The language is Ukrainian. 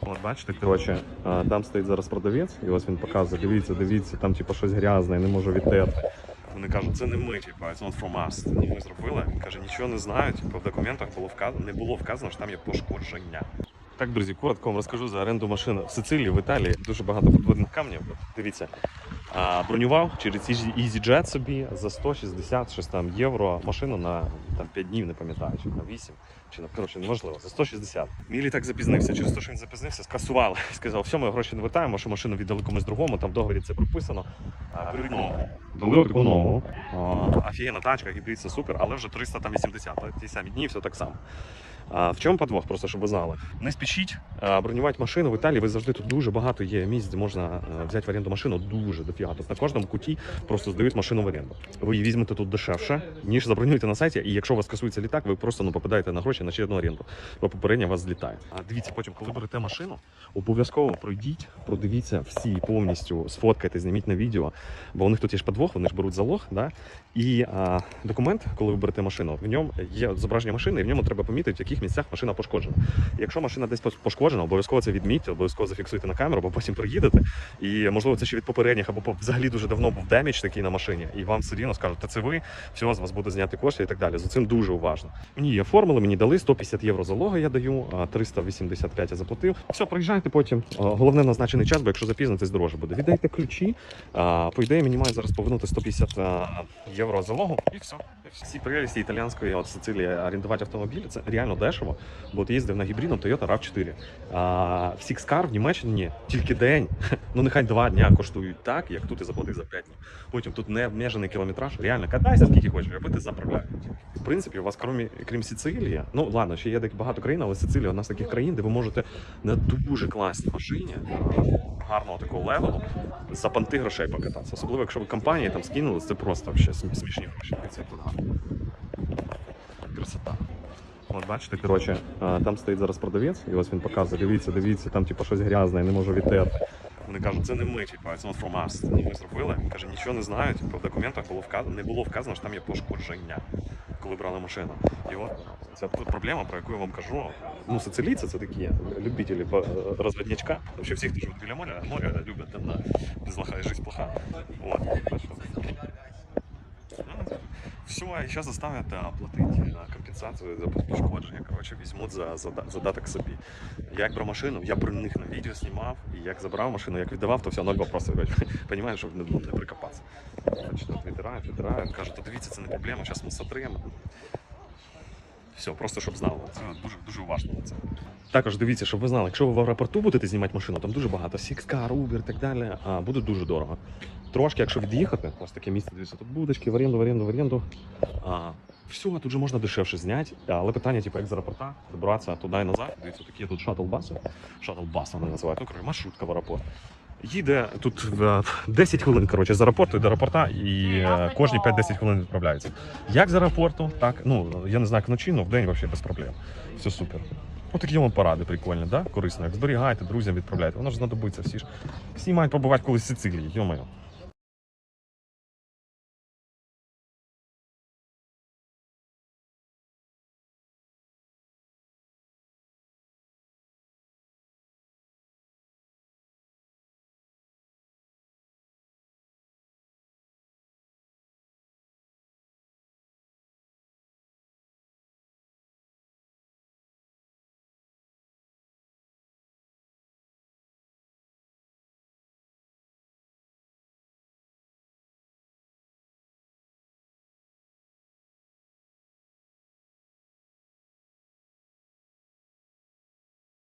От бачите, коротше, там стоїть зараз продавець, і ось він показує, дивіться, дивіться, там типу щось грязне, я не можу відтерти. Вони кажуть, це не ми, типу, it's not from us. Це не ми зробили. Він каже, нічого не знаю. Типу, в документах було вказано, не було вказано, що там є пошкодження. Так, друзі, коротко вам розкажу за оренду машин в Сицилії, в Італії. Дуже багато подводних камнів. Дивіться. Бронював через Easy- EasyJet собі за 160 щось там євро машину на там, 5 днів, не пам'ятаю, чи на 8, чи на коротше, неможливо, за 160. Мій літак запізнився, через те, що він запізнився, скасували. Сказав, все, ми гроші не вертаємо, вашу машину віддали комусь другому, там в договорі це прописано. А. Дали таку нову. Офігенна тачка, гібридна супер, але вже 380, ті самі дні, все так само. А, в чому подвох, просто щоб ви знали. Не спішіть а, бронювати машину в Італії. Ви завжди тут дуже багато є місць, де можна а, взяти в оренду машину. Дуже дофіга. Тобто на кожному куті просто здають машину в оренду. Ви її візьмете тут дешевше, ніж забронюєте на сайті. І якщо у вас касується літак, ви просто ну попадаєте на гроші на ще одну оренду. Бо попередня вас злітає. А дивіться, потім, коли берете машину, обов'язково пройдіть, продивіться всі повністю, сфоткайте, зніміть на відео. Бо у них тут є ж подвох, вони ж беруть залог. Да? І а, документ, коли ви берете машину, в ньому є зображення машини, і в ньому треба помітити, в яких місцях машина пошкоджена. Якщо машина десь пошкоджена, обов'язково це відмітьте, обов'язково зафіксуйте на камеру, бо потім приїдете. І можливо це ще від попередніх, або взагалі дуже давно був демідж такий на машині, і вам все рівно скажуть, та це ви, все, з вас буде зняти кошти і так далі. За цим дуже уважно. Мені її оформили, мені дали 150 євро залога, я даю, 385 я заплатив. Все, приїжджайте потім. Головне назначений час, бо якщо запізнитесь, дороже буде. Віддайте ключі. По ідеї, мені має зараз повернути 150 євро залогу, і все. І все. Всі прелісті італіянської от Сицилії орендувати автомобіль це реально дешево. Бо от їздив на гібридному Toyota RAV4. А в Car в Німеччині тільки день. Ну нехай два дня коштують так, як тут і заплатив за 5 днів. Потім тут не обмежений кілометраж. Реально катайся скільки хочеш, аби ти заправляють. В принципі, у вас крім, крім Сицилії, ну ладно, ще є багато країн, але Сицилія одна з таких країн, де ви можете на дуже класній машині гарного такого левелу за панти грошей покататися. Особливо, якщо ви компанії там скинули, це просто вообще смішні гроші. Це тут гарно. Красота. От бачите, коротше, там стоїть зараз продавець, і ось він показує, дивіться, дивіться, там типу щось грязне, я не можу відтерти. Вони кажуть, це не ми, типу, it's not from us. Це не ми зробили. Він каже, нічого не знаю. Типу, в документах було вказано, не було вказано, що там є пошкодження, коли брали машину. І от це проблема, про яку я вам кажу. Ну, сицилійці це такі любителі по- розвіднячка. Взагалі всі, хто живуть біля моря, моря люблять там на без лоха і життя плоха. От. все, і зараз заставлять оплатити на компенсацію за пошкодження. Коротше, візьмуть за, за, задаток собі. Я як брав машину, я про них на відео знімав, і як забрав машину, як віддавав, то все, ноль вопросів. Понімаєш, щоб не, не прикопатися. Відбирають, відбирають, кажуть, то дивіться, це не проблема, зараз ми сотримо. Все, просто щоб знали. Це дуже дуже уважно на це. Також дивіться, щоб ви знали, якщо ви в аеропорту будете знімати машину, там дуже багато Six-Car, Uber і так далі, а буде дуже дорого. Трошки, якщо від'їхати, ось таке місце, дивіться, тут будочки, в оренду, в оренду, в оренду. А, все, тут же можна дешевше зняти, але питання, типу, як з аеропорта, добратися туди і назад. Дивіться, такі тут шаттл-баси. Шаттл-бас вони називають, ну, коротше, маршрутка в аеропорт. Їде тут в 10 хвилин коротше, з аеропорту і до аеропорта, і е, кожні 5-10 хвилин відправляється. Як з аеропорту, так, ну, я не знаю, як вночі, але в день взагалі без проблем. Все супер. Отакі такі вам поради прикольні, да? корисно. Зберігайте, друзям відправляйте. Воно ж знадобиться всі ж. Всі мають побувати колись в Сицилії, йо-моє.